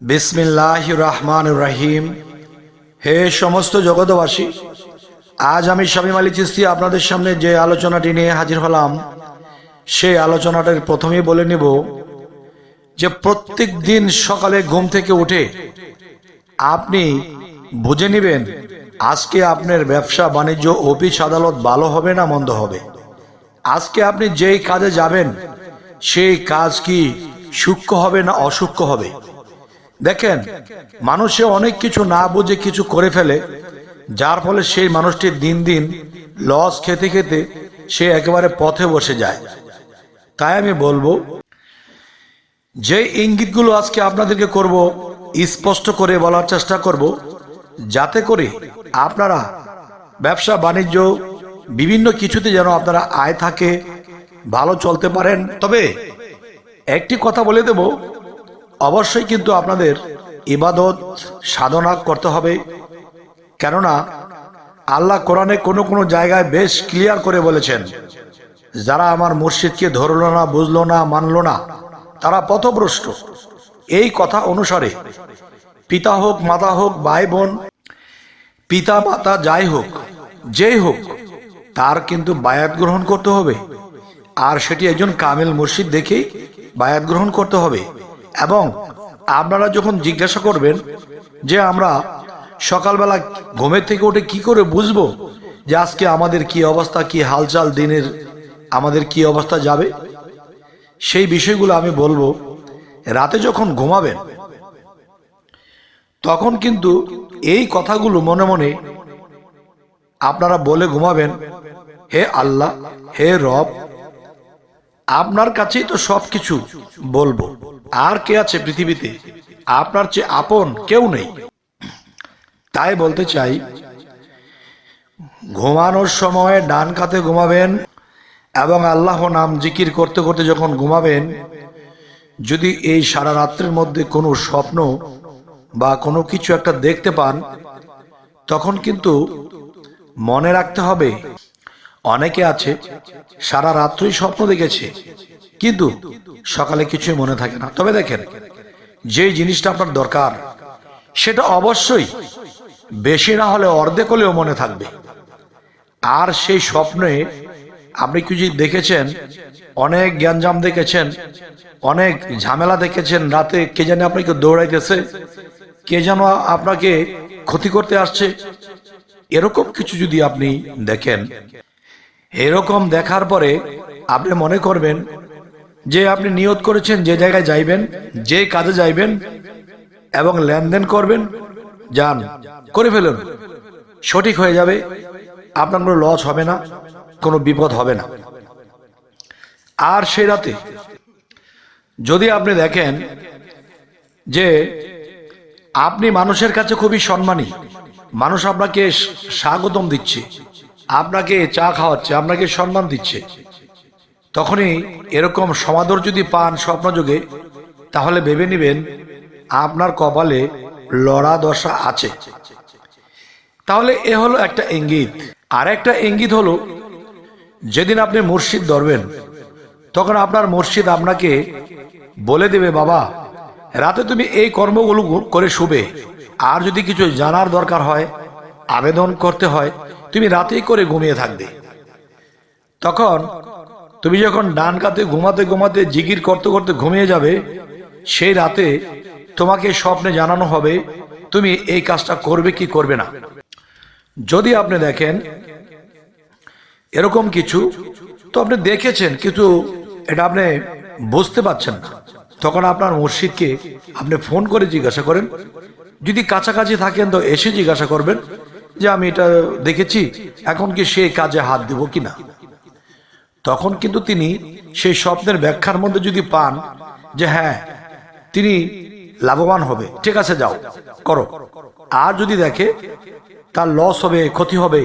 বিসমিল্লাহ রহমান রাহিম হে সমস্ত জগতবাসী আজ আমি শামীম আলী চিস্তি আপনাদের সামনে যে আলোচনাটি নিয়ে হাজির হলাম সেই আলোচনাটার প্রথমেই বলে নিব যে প্রত্যেক দিন সকালে ঘুম থেকে উঠে আপনি বুঝে নেবেন আজকে আপনার ব্যবসা বাণিজ্য, অফিস আদালত ভালো হবে না মন্দ হবে। আজকে আপনি যেই কাজে যাবেন, সেই কাজ কি সূক্ষ্ম হবে না অসূক্ষ্ম হবে? দেখেন, মানুষে অনেক কিছু না বুঝে কিছু করে ফেলে, যার ফলে সেই মানুষটি দিন দিন লস খেতে খেতে সে একেবারে পথে বসে যায়। তাই আমি বলব, যে ইঙ্গিতগুলো আজকে আপনাদেরকে করব, স্পষ্ট করে বলার চেষ্টা করব, যাতে করে আপনারা ব্যবসা, বাণিজ্য, বিভিন্ন কিছুতে যেন আপনারা আয় থাকে, ভালো চলতে পারেন। তবে একটি কথা বলে দেব অবশ্যই কিন্তু আপনাদের ইবাদত, সাধনা করতে হবে। কেননা, আল্লাহ কোরআনে কোনো কোনো জায়গায় বেশ ক্লিয়ার করে বলেছেন, যারা আমার মসজিদকে ধরলো না, বুঝলো না, মানলো না, তারা পথভ্রষ্ট। এই কথা অনুসারে পিতা হোক, মাতা হোক, ভাই বোন, পিতা, মাতা যাই হোক, যেই হোক, তার কিন্তু বায়াত গ্রহণ করতে হবে। আর সেটি একজন কামেল মুর্শিদ দেখেই বায়াত গ্রহণ করতে হবে। এবং আপনারা যখন জিজ্ঞাসা করবেন যে আমরা সকালবেলা ঘুমের থেকে উঠে কি করে বুঝব যে আজকে আমাদের কি অবস্থা, কি হালচাল দিনের, আমাদের কি অবস্থা যাবে? সেই বিষয়গুলো আমি বলব, রাতে যখন ঘুমাবেন, তখন কিন্তু এই কথাগুলো মনে মনে আপনারা বলে ঘুমাবেন, হে আল্লাহ, হে রব আপনার কাছেই তো সবকিছু বলব। আর কে আছে পৃথিবীতে? আপনার চেয়ে আপন কেউ নেই। তাই বলতে চাই, ঘুমানোর সময় ডান কাতে ঘুমাবেন এবং আল্লাহ নাম জিকির করতে করতে যখন ঘুমাবেন, যদি এই সারা রাত্রের মধ্যে কোনো স্বপ্ন বা কোনো কিছু একটা দেখতে পান, তখন কিন্তু মনে রাখতে হবে অনেকে আছে, সারা রাত্রই স্বপ্ন দেখেছে, কিন্তু সকালে কিছুই মনে থাকে না। তবে দেখেন যে জিনিসটা আপনার দরকার, সেটা অবশ্যই বেশি না হলে অর্ধেক হলেও মনে থাকবে। আর সেই স্বপ্নে আপনি কিছু দেখেছেন, অনেক জ্ঞানজাম দেখেছেন, অনেক ঝামেলা দেখেছেন, রাতে কে জানে আপনাকে দৌড়াইতেছে, কে যেন আপনাকে ক্ষতি করতে আসছে, এরকম কিছু যদি আপনি দেখেন এরকম দেখার পরে আপনি মনে করবেন যে আপনি নিয়ত করেছেন যে জায়গায় যাইবেন, যে কাজে যাইবেন এবং লেনদেন করবেন, যান, করে ফেলুন। সঠিক হয়ে যাবে, আপনার কোনো লস হবে না, কোনো বিপদ হবে না। আর সেই রাতে যদি আপনি দেখেন যে আপনি মানুষের কাছে খুবই সম্মানী, মানুষ আপনাকে স্বাগতম দিচ্ছে আপনাকে চা খাওয়াচ্ছে, আপনাকে সম্মান দিচ্ছে। তখনই এরকম সমাদর যদি পান স্বপ্নযোগে, তাহলে ভেবে নেবেন আপনার কপালে লড়া দশা আছে। তাহলে এ হলো একটা ইঙ্গিত। আর একটা ইঙ্গিত হলো, যেদিন আপনি মুর্শিদ ধরবেন, তখন আপনার মুর্শিদ আপনাকে বলে দেবে, বাবা, রাতে তুমি এই কর্মগুলো করে শুবে। আর যদি কিছু জানার দরকার হয়, আবেদন করতে হয় তুমি রাতেই করে ঘুমিয়ে থাকবে। তখন তুমি যখন ডান কাতে ঘুমাতে ঘুমাতে জিগির করতে করতে ঘুমিয়ে যাবে, সেই রাতে তোমাকে স্বপ্নে জানানো হবে, তুমি এই কাজটা করবে কি করবে না। যদি আপনি দেখেন এরকম কিছু, তো আপনি দেখেছেন, কিন্তু এটা আপনি বুঝতে পারছেন না। তখন আপনার মসজিদকে আপনি ফোন করে জিজ্ঞাসা করেন। যদি কাছাকাছি থাকেন তো এসে জিজ্ঞাসা করবেন যে আমি এটা দেখেছি, এখন কি সে কাজে হাত দেব কিনা? তখন কিন্তু তিনি সেই স্বপ্নের ব্যাখ্যার মধ্যে যদি পান যে হ্যাঁ তিনি লাভবান হবে। ঠিক আছে, যাও, করো। আর যদি দেখে তার লস হবে, ক্ষতি হবে,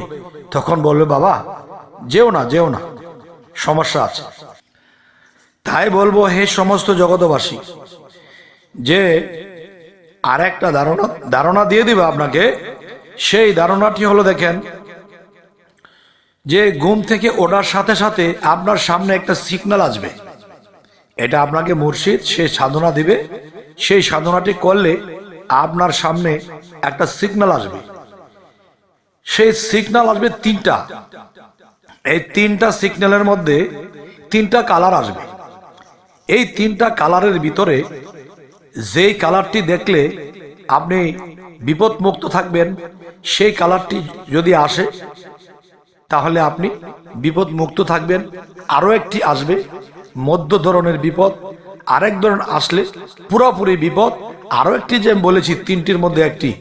তখন বলবে, বাবা, যেও না যেও না, সমস্যা আছে। তাই বলব, হে সমস্ত জগতবাসী যে আর একটা ধারণা ধারণা দিয়ে দিবে আপনাকে সেই ধারণাটি হলো দেখেন যে ঘুম থেকে ওঠার সাথে সাথে আপনার সামনে একটা সিগনাল আসবে। এটা আপনাকে মুর্শিদ সে সাধনা দিবে। সেই সাধনাটি করলে আপনার সামনে একটা সিগনাল আসবে। সেই সিগনাল আসবে তিনটা। এই তিনটা সিগন্যালের মধ্যে তিনটা কালার আসবে। এই তিনটা কালারের ভিতরে যেই কালারটি দেখলে আপনি বিপদ মুক্ত থাকবেন সেই কালারটি যদি আসে, তাহলে আপনি বিপদ মুক্ত থাকবেন। আরও একটি আসবে, মধ্য ধরনের বিপদ। আরেক ধরনের আসলে পুরোপুরি বিপদ। আরও একটি যে আমি বলেছি, তিনটির মধ্যে একটি,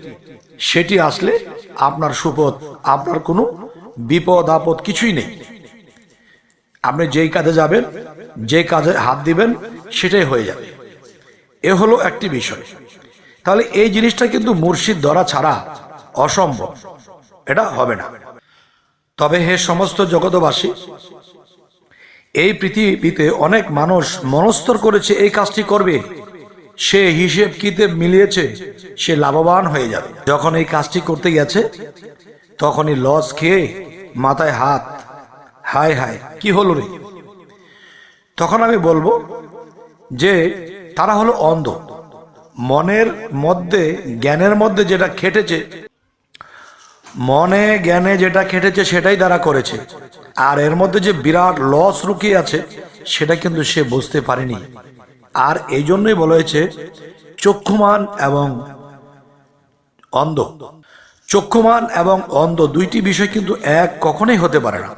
সেটি আসলে আপনার সুপদ আপনার কোনো বিপদ, আপদ কিছুই নেই। আপনি যেই কাজে যাবেন যে কাজে হাত দিবেন, সেটাই হয়ে যাবে। এ হলো একটি বিষয়। তাহলে এই জিনিসটা কিন্তু মুর্শিদ ধরা ছাড়া অসম্ভব। এটা হবে না। তবে হে সমস্ত জগতবাসী এই পৃথিবীতে অনেক মানুষ মনস্তর করেছে এই কাজটি করবে। সে হিসেব কিতে মিলিয়েছে, সে লাভবান হয়ে যাবে। যখন এই কাজটি করতে গেছে, তখনই লস খেয়ে মাথায় হাত, হায় হায়, কি হলো রে? তখন আমি বলব যে, তারা হলো অন্ধ। মনের মধ্যে, জ্ঞানের মধ্যে যেটা খেটেছে মনে জ্ঞানে যেটা খেটেছে সেটাই তারা করেছে। আর এর মধ্যে যে বিরাট লস রুকিয়ে আছে, সেটা কিন্তু সে বুঝতে পারেনি। আর এই জন্যই বলা হয়েছে, চক্ষুমান এবং অন্ধ। চক্ষুমান এবং অন্ধ দুইটি বিষয় কিন্তু এক কখনোই হতে পারে না।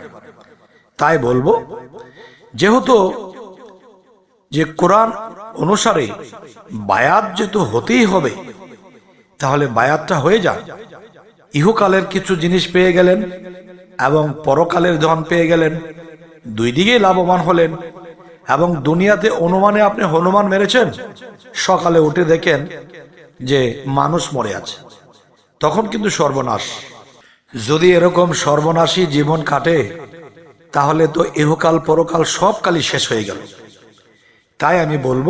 তাই বলব, যেহেতু যে কোরআন অনুসারে বায়াত যেহেতু হতেই হবে, তাহলে বায়াতটা হয়ে যায় ইহকালের কিছু জিনিস পেয়ে গেলেন এবং পরকালের ধন পেয়ে গেলেন। দুই দিকেই লাভবান হলেন এবং দুনিয়াতে অনুমানে আপনি হনুমান মেরেছেন। সকালে উঠে দেখেন যে মানুষ মরে আছে। তখন কিন্তু সর্বনাশ। যদি এরকম সর্বনাশী জীবন কাটে, তাহলে তো ইহকাল পরকাল সব কালই শেষ হয়ে গেল। তাই আমি বলব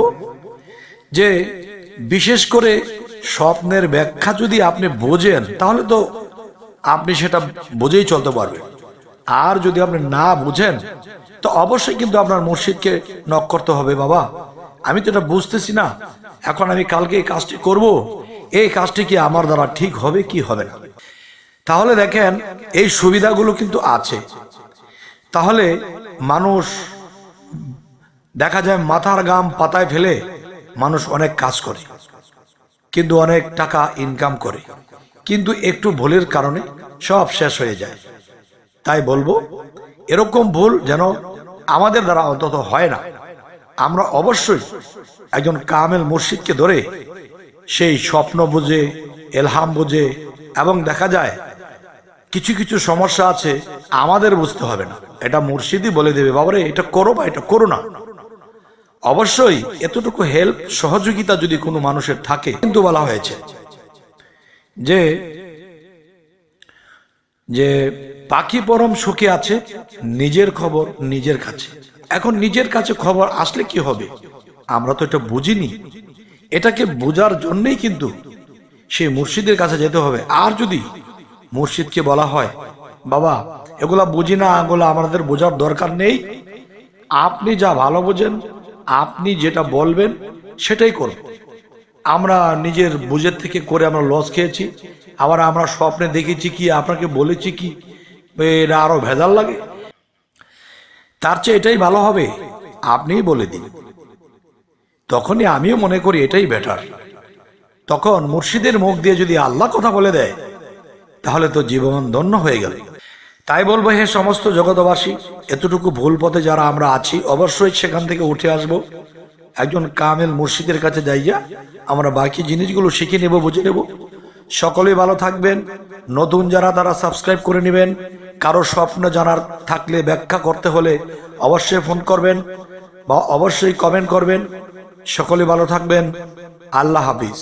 যে, বিশেষ করে স্বপ্নের ব্যাখ্যা যদি আপনি বোঝেন, তাহলে তো আপনি সেটা বুঝেই চলতে পারবেন। আর যদি আপনি না বুঝেন, তো অবশ্যই কিন্তু আপনার মসজিদকে নক করতে হবে, বাবা। আমি তো এটা বুঝতেছি না। এখন আমি কালকে এই কাজটি করব। এই কাজটি কি আমার দ্বারা ঠিক হবে, কি হবে না? তাহলে দেখেন, এই সুবিধাগুলো কিন্তু আছে। তাহলে মানুষ, দেখা যায় মাথার গাম পাতায় ফেলে মানুষ অনেক কাজ করে। কিন্তু অনেক টাকা ইনকাম করে। কিন্তু একটু ভুলের কারণে সব শেষ হয়ে যায়। তাই বলব, এরকম ভুল যেন আমাদের দ্বারা অন্তত হয় না। আমরা অবশ্যই একজন কামেল মুর্শিদকে ধরে সেই স্বপ্ন বুঝে, এলহাম বুঝে এবং দেখা যায় কিছু কিছু সমস্যা আছে, আমাদের বুঝতে হবে না। এটা মুর্শিদই বলে দেবে, বাবারে, এটা করো বা এটা করো না। অবশ্যই এতটুকু হেল্প সহযোগিতা যদি কোনো মানুষের থাকে, কিন্তু বলা হয়েছে যে যে পাখি পরম সুখে আছে, নিজের খবর নিজের কাছে। এখন নিজের কাছে খবর আসলে কি হবে? আমরা তো এটা বুঝিনি। এটাকে বোঝার জন্যই কিন্তু সেই মুর্শিদের কাছে যেতে হবে। আর যদি মুর্শিদকে বলা হয়, বাবা, এগুলা বুঝি না, এগুলো আমাদের বোঝার দরকার নেই। আপনি যা ভালো বোঝেন আপনি যেটা বলবেন, সেটাই করব। আমরা নিজের বুঝের থেকে করে আমরা লস খেয়েছি। আবার আমরা স্বপ্নে দেখেছি কি, আপনাকে বলেছি কি এটা আরও ভেজাল লাগে। তার চেয়ে এটাই ভালো হবে, আপনিই বলে দিন। তখনই আমিও মনে করি এটাই বেটার তখন মুর্শিদের মুখ দিয়ে যদি আল্লাহ কথা বলে দেয়, তাহলে তো জীবন ধন্য হয়ে গেল। তাই বলব, হে সমস্ত জগতবাসী এতটুকু ভুল পথে যারা আমরা আছি, অবশ্যই সেখান থেকে উঠে আসব। একজন কামেল মুর্শিদের কাছে যাইয়া আমরা বাকি জিনিসগুলো শিখে নেব, বুঝে নেব। সকলেই ভালো থাকবেন। নতুন যারা তারা সাবস্ক্রাইব করে নেবেন। কারও স্বপ্ন জানার থাকলে ব্যাখ্যা করতে হলে অবশ্যই ফোন করবেন বা অবশ্যই কমেন্ট করবেন। সকলে ভালো থাকবেন। আল্লাহ হাফিজ।